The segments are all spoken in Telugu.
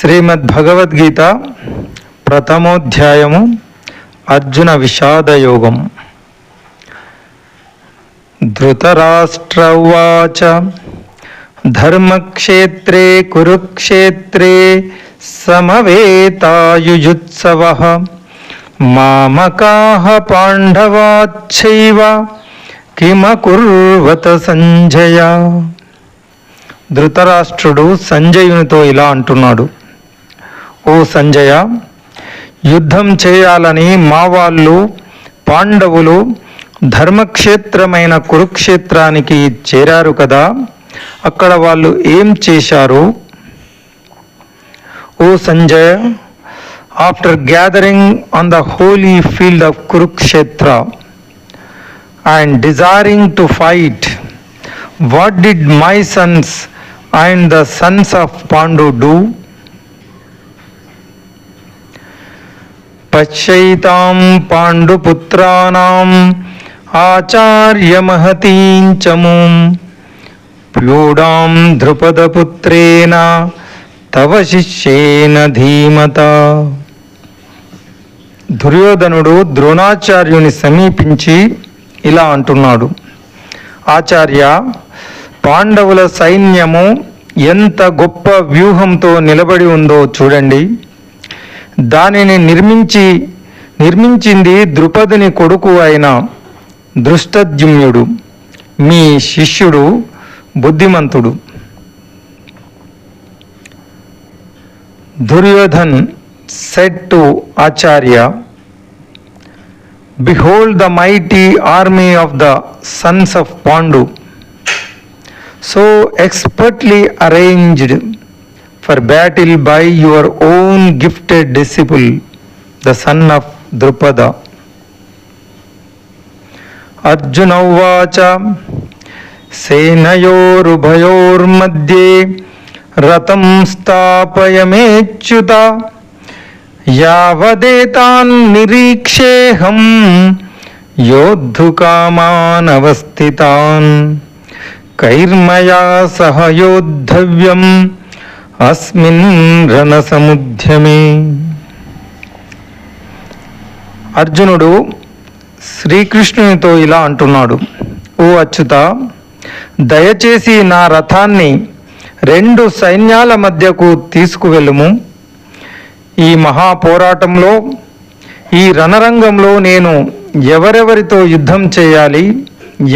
శ్రీమద్ భగవద్గీత ప్రథమోధ్యాయము అర్జున విషాదయోగం. ధృతరాష్ట్రవాచ ధర్మక్షేత్రే కురుక్షేత్రే సమవేతాయుజుత్సవ మామకాహ పాండవాచ్చైవ కిమకుర్వత సంజయ. ధృతరాష్ట్రుడు సంజయునితో ఇలా అంటున్నాడు. ఓ సంజయ యుద్ధం చేయాలని మా వాళ్ళు పాండవులు ధర్మక్షేత్రమైన కురుక్షేత్రానికి చేరారు కదా అక్కడ వాళ్ళు ఏం చేశారు? O Sanjay after gathering on the holy field of Kurukshetra and desiring to fight what did my sons and the sons of Pandu do? పశ్యైతాం పాండుపుత్రానాం ఆచార్యమహతీం చమూం ప్యూడాం ద్రుపదపుత్రేణ తవ శిష్యేన ధీమత దుర్యోధనుడు ద్రోణాచార్యుని సమీపించి ఇలా అంటున్నాడు. ఆచార్య పాండవుల సైన్యము ఎంత గొప్ప వ్యూహంతో నిలబడి ఉందో చూడండి. దానిని నిర్మించి నిర్మించింది ద్రుపదుని కొడుకు అయిన దృష్టద్యుమ్యుడు మీ శిష్యుడు బుద్ధిమంతుడు. Duryodhan said to Acharya behold the mighty army of the sons of Pandu so expertly arranged for battle by your own gifted disciple, the son of Drupada. Arjun उवाच सेनयोरुभयोर्मध्ये रतं स्थापयमेच्युता यावदेतान् निरीक्षेऽहं योद्धुकामानवस्थितान् कैर्मया सह योद्धव्यम् అస్మిన్ రణసముద్యమే అర్జునుడు శ్రీకృష్ణునితో ఇలా అంటున్నాడు ఓ అచ్యుత దయచేసి నా రథాన్ని రెండు సైన్యాల మధ్యకు తీసుకువెళ్ళుము. ఈ మహాపోరాటంలో ఈ రణరంగంలో నేను ఎవరెవరితో యుద్ధం చేయాలి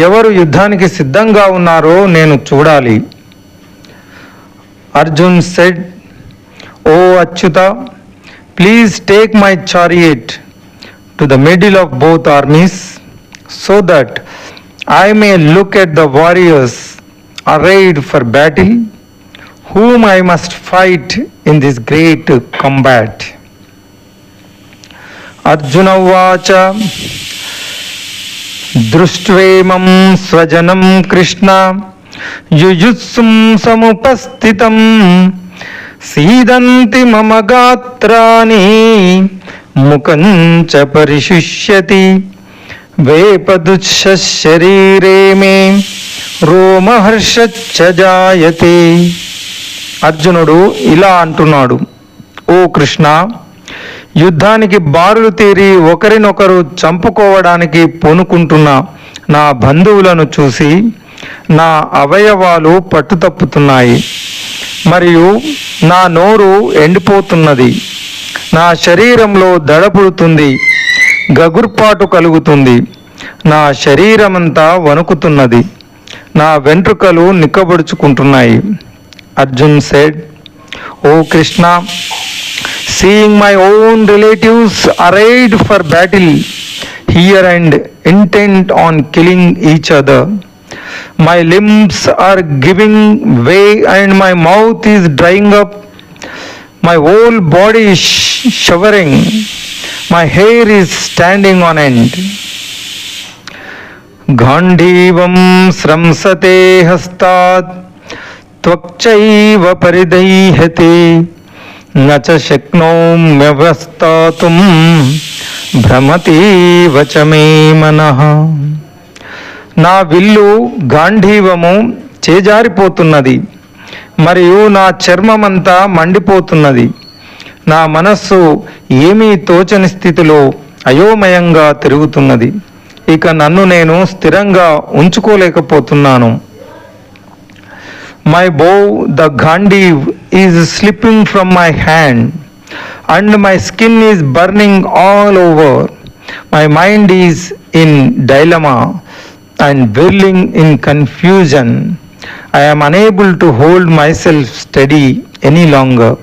ఎవరు యుద్ధానికి సిద్ధంగా ఉన్నారో నేను చూడాలి. Arjun said, O Achyuta, please take my chariot to the middle of both armies so that I may look at the warriors arrayed for battle, whom I must fight in this great combat. Arjun उवाच mam स्वजनं Krishna." యుయుత్సుం సముపస్థితం. సీదంతి మమ గాత్రాని ముఖం చ పరిశుష్యతి. వేపదుశరీరే మే రోమహర్షచ్చ జాయతే. అర్జునుడు ఇలా అంటున్నాడు ఓ కృష్ణ యుద్ధానికి బారులు తీరి ఒకరినొకరు చంపుకోవడానికి పూనుకుంటున్న నా బంధువులను చూసి నా అవయవాలు పట్టు తప్పుతున్నాయి మరియు నా నోరు ఎండిపోతున్నది. నా శరీరంలో దడపుడుతుంది గగుర్పాటు కలుగుతుంది. నా శరీరమంతా వణుకుతున్నది నా వెంట్రుకలు నిక్కబడుచుకుంటున్నాయి. Arjun said O Krishna seeing my own relatives arrayed for battle here and intent on killing each other My limbs are giving way and my mouth is drying up. My whole body is shivering. My hair is standing on end. गांडीवं स्रंसते हस्तात् त्वक्चैव परिदैहते न च शक्नोम्यवस्थातुं भ्रमतीव च मे मनः నా విల్లు గాంధీవము చేజారిపోతున్నది మరియు నా చర్మమంతా మండిపోతున్నది. నా మనస్సు ఏమీ తోచని స్థితిలో అయోమయంగా తిరుగుతున్నది. ఇక నన్ను నేను స్థిరంగా ఉంచుకోలేకపోతున్నాను. My bow the Gandiv is slipping from my hand and my skin is burning all over my mind is in dilemma and whirling in confusion I am unable to hold myself steady any longer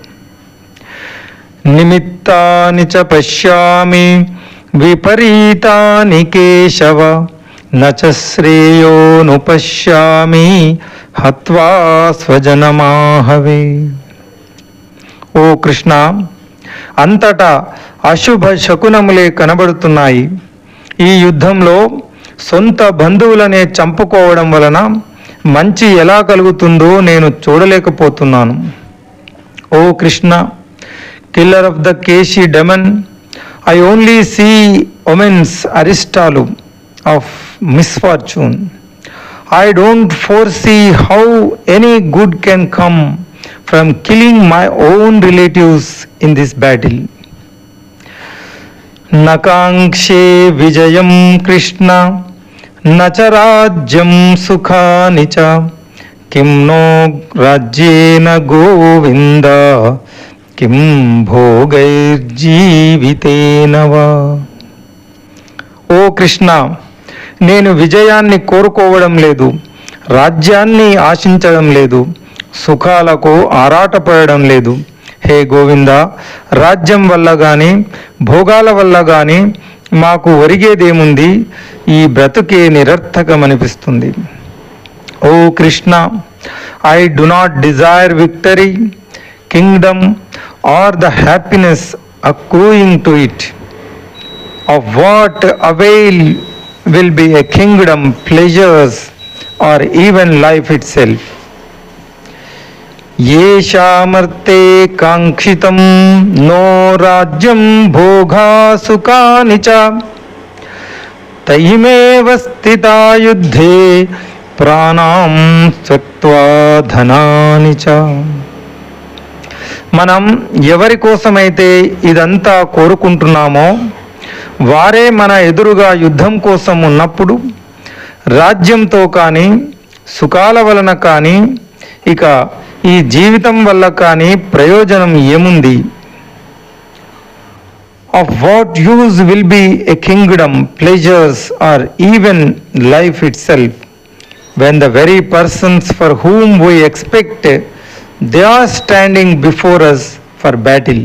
నిమిత్తాని చ పశ్యామి విపరీతాని కేశవ నచ శ్రేయోను పశ్యామి హత్వా స్వజనమాహవే ఓ కృష్ణ అంతటా అశుభ శకునములే కనబడుతున్నాయి ఈ యుద్ధంలో సొంత బంధువులనే చంపుకోవడం వలన మంచి ఎలా కలుగుతుందో నేను చూడలేకపోతున్నాను. O Krishna killer of the Keshi demon I only see omens అరిస్టాలు of misfortune. I don't foresee how any good can come from killing my own relatives in this battle. నకాంక్షే విజయం కృష్ణ. నచ రాజ్యం సుఖాని చ కిం నో రాజ్యేన గోవింద కిం భోగైర్జీవితేన వా ఓ కృష్ణ నేను విజయాన్ని కోరుకోవడం లేదు రాజ్యాన్ని ఆశించడం లేదు సుఖాలకు ఆరాటపడడం లేదు. హే గోవింద రాజ్యం వల్ల కానీ భోగాల వల్ల కానీ మాకు ఒరిగేదేముంది? ఈ బ్రతుకే నిరర్థకమనిపిస్తుంది. O Krishna I do not desire victory. Kingdom or the happiness accruing to it. of what will will be a kingdom, pleasures, or even life itself. येषामर्थे काङ्क्षितं no राज्यं भोगा सुखानि च तैमेव स्थिता युद्धे ప్రాణాం త్యక్వా ధనాని చ మనం ఎవరి కోసమైతే ఇదంతా కోరుకుంటున్నామో వారే మన ఎదురుగా యుద్ధం కోసం ఉన్నప్పుడు రాజ్యంతో కానీ సుఖాల వలన కానీ ఇక ఈ జీవితం వల్ల కానీ ప్రయోజనం ఏముంది of what use will be a kingdom pleasures are even life itself when the very persons for whom we expect they are standing before us for battle